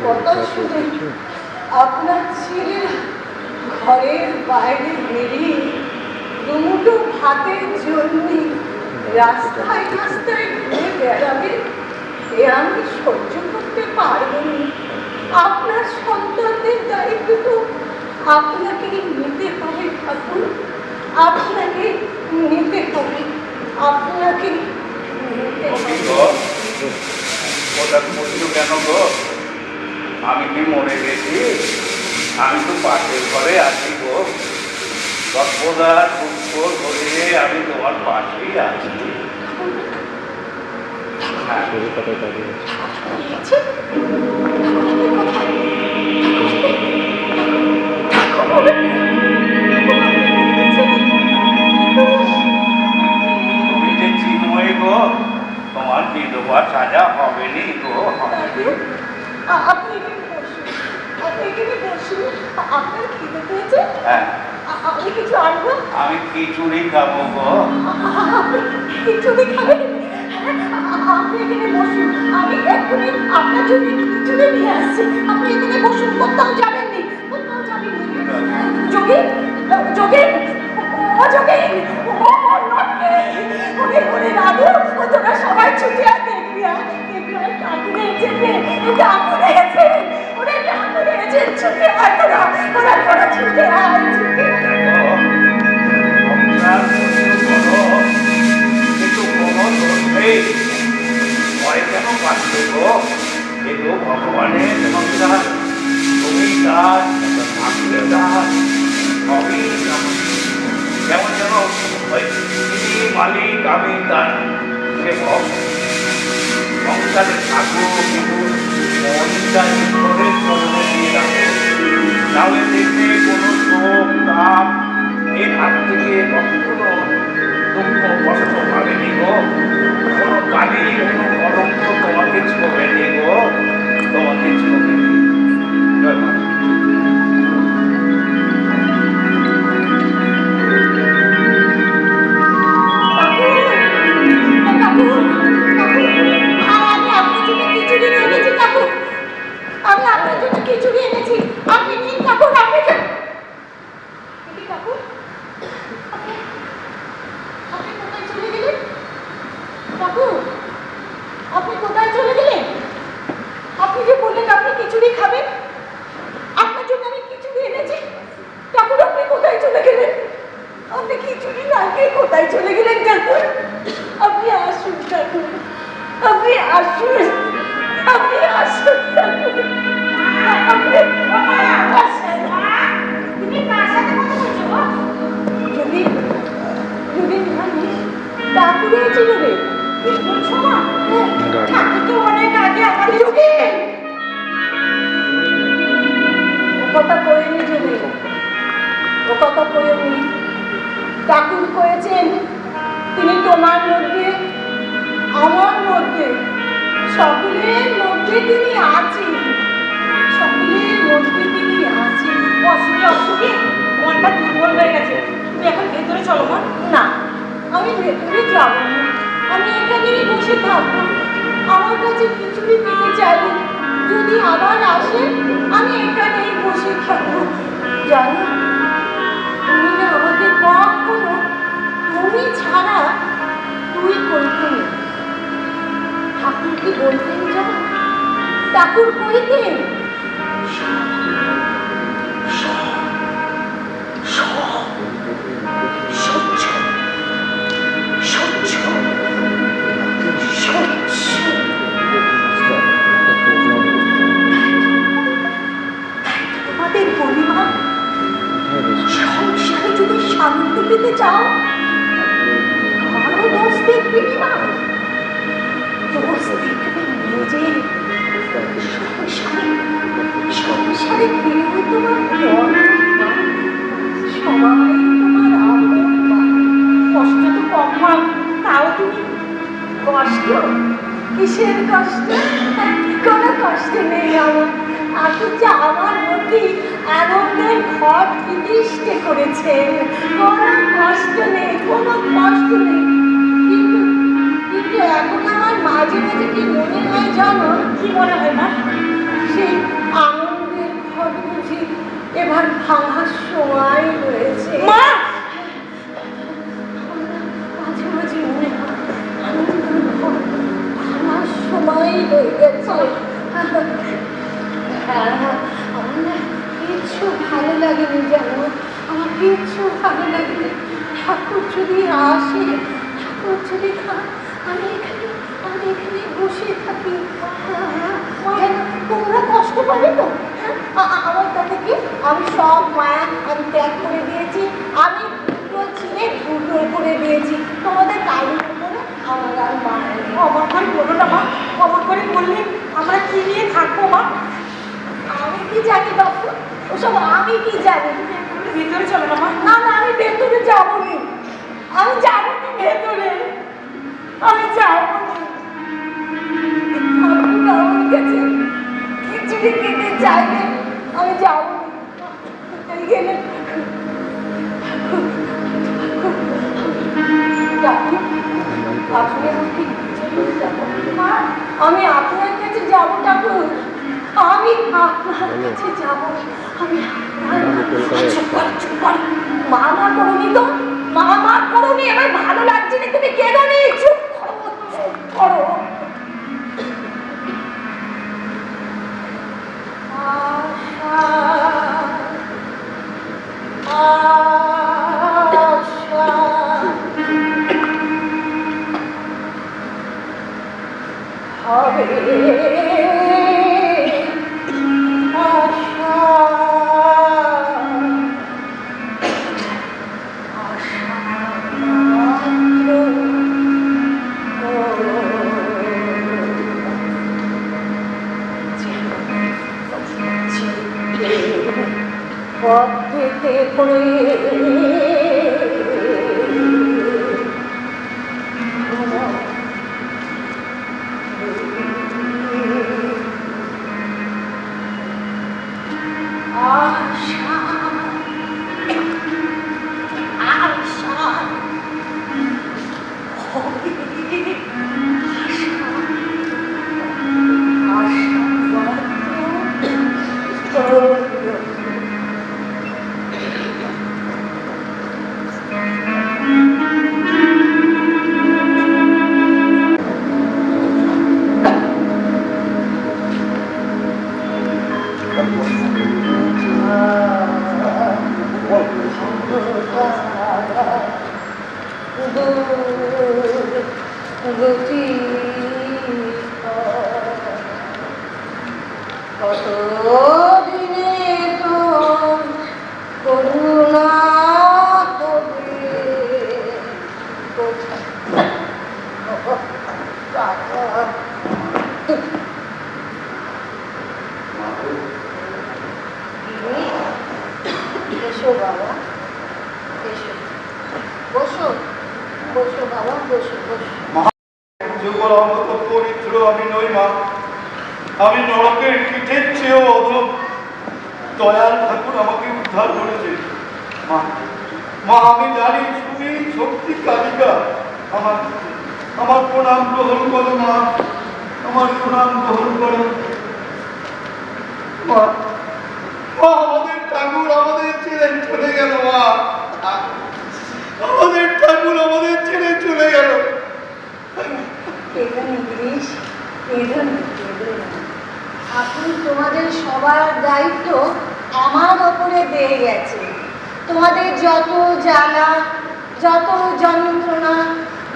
কথা শুনে আপনার ছেলেরা ঘরের বাইরে বেরিয়ে দুমুটো ভাতের জন্য রাস্তায় রাস্তায় ঘুরে বেড়াবে এ আমি সহ্য করতে পারব আপনার সন্তানদের দায়িত্ব তো আপনাকেই নিতে হবে ঠাকুর আপনাকে নিতে হবে আপনাকে নিতে কেন গো আমি কি মরে গেছি? আমি তো পাশের ঘরে আছি গো। সর্বদা দুঃখ ধরে আমি তোমার পাশেই আছি। হ্যাঁ খিচুড়ি খাব গো। খিচুড়ি খাবেন আপনি এখানে বসুন। আমি এক্ষুনি আপনার জন্য খিচুড়ি নিয়ে আসছি। আপনি এখানে বসুন, কোথাও যাবেন নি কোথাও যাবেন নি যোগী যোগী সংসারে থাকো মনটা ঈশ্বরের চরণে দিয়ে রাখো। তাহলে দেখবে কোনো শোক থেকে কখনো দুঃখ কষ্ট পাবেনি গো। কোনো কালি কোনো কলঙ্ক তোমাকে ছোবেনি খিচুড়ি খাবেন আপনার জন্য আমি খিচুড়ি এনেছি। ঠাকুর আপনি কোথায় চলে গেলেন? আপনি খিচুড়ি না খেয়ে কোথায় চলে গেলেন ঠাকুর? আপনি আসুন ঠাকুর। আপনি আসুন। আপনি আসুন ঠাকুর? যদি যদি ঠাকুর রে তো অনেক আগে আমাদের কথা কইনি ঠাকুর কয়েছেন তিনি তোমার মধ্যে, আমার মধ্যে, সকলের মধ্যে তিনি আছেন। সকলের মধ্যে তিনি আছেন। অসুখে অসুখে মনটা দুর্বল হয়ে গেছে। তুমি এখন ভেতরে চলো, মা। না, আমি ভেতরে যাব আমি এখানেই বসে থাকব। আমার কাছে খিচুড়ি পেতে চাইলে যদি আবার আসে, আমি এখানেই বসে থাকব। জানো না আমাকে কখনো তুমি ছাড়া তুই করতে ঠাকুর কি বলতেন জানো ঠাকুর কইতেন পেতে চাও? কারও দোষ দেখবে না দোষ দেখবে নিজের সংসারে কেউ তোমার সবাই তোমার কষ্ট তো কম মা তাও তুমি কষ্ট? কিসের কষ্ট? কোনো কষ্ট নেই আমার? আপনি আমার মধ্যে আনন্দের ঘর প্রতিষ্ঠা করেছেন কোনো কষ্ট কোনো কষ্ট নেই। কিন্তু কিন্তু এখন আমার মাঝে মাঝে কি মনে হয় জানো? কি মনে হয় না সেই আনন্দের ঘর বুঝি এবার ভাঙার সময় তোমরা তো? আমার কাছে কি? আমি সব মায়া আমি ত্যাগ করে দিয়েছি আমি দুটো ছিঁড়ে দুটো করে দিয়েছি। তোমাদের কারোর উপরে আমার আর মায়া। অমর করে বলো না মা। অমর করে বললে আমরা কি নিয়ে থাকব মা? আমি কি জানি বাপু? ওসব আমি কি জানি? ভিতরে চলো না মা। না না আমি ভেতরে যাব আপনার কাছে যাব। আমি আপনার চুপ কর, চুপ কর। মা মা করনি তো মা মা করনি এবার ভালো লাগছে না তুমি কেন নি? চুপ করো হবে পথেতে পড়ে গতি কত তো করুণা এসো বসো আমি নরকের কীটের চেয়েও অধম দয়াল ঠাকুর আমাকে উদ্ধার করেছে মা আমি জানি তুমি শক্তি কালিকা আমার আমার প্রণাম গ্রহণ করো মা আমার প্রণাম গ্রহণ করো মা আমাদের ঠাকুর আমাদের ছেড়ে চলে গেল, মা। আমাদের আমাদের ছেড়ে চলে গেল। এখানে তোমাদের সবার দায়িত্ব আমার ওপরে গেছে। তোমাদের যত জ্বালা, যত যন্ত্রণা,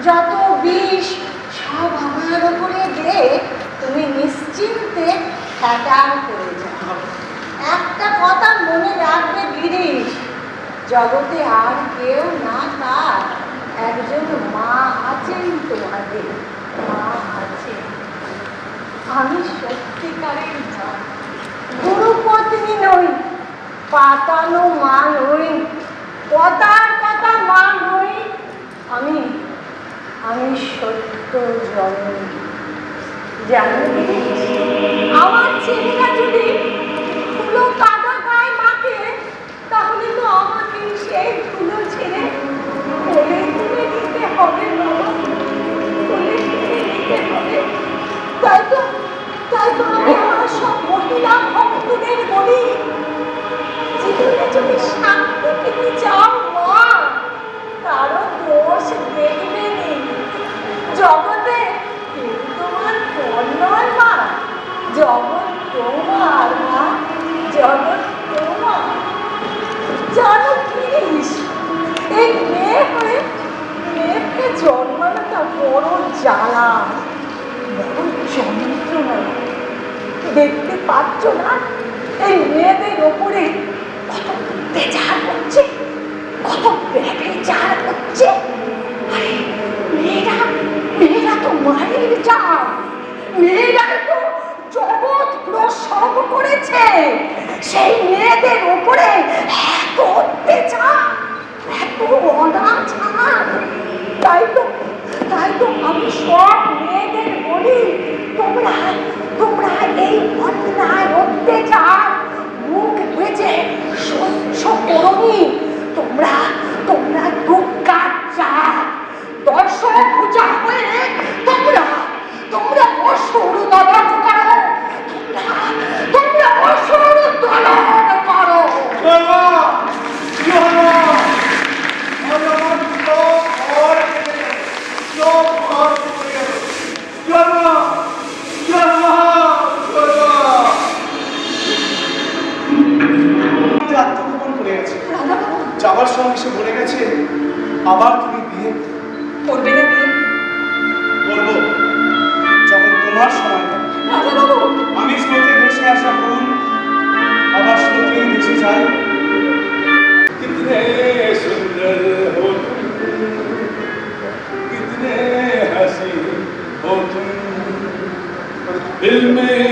যত বিষ, সব আমার ওপরে দিয়ে তুমি নিশ্চিন্তে ঠেকান করে যাও। একটা কথা মনে রাখবে গিরিশ, জগতে আর কেউ না তার জগতে তোমার পর নয় মা জগৎ তোমার মা জগৎ তোমার। জানো প্লিজ এই মেয়ে হয়ে মেয়েকে জন্মানোটা বড় জ্বালা, বড় যন্ত্রণা। দেখতে পাচ্ছ না? এই মেয়েদের ওপর me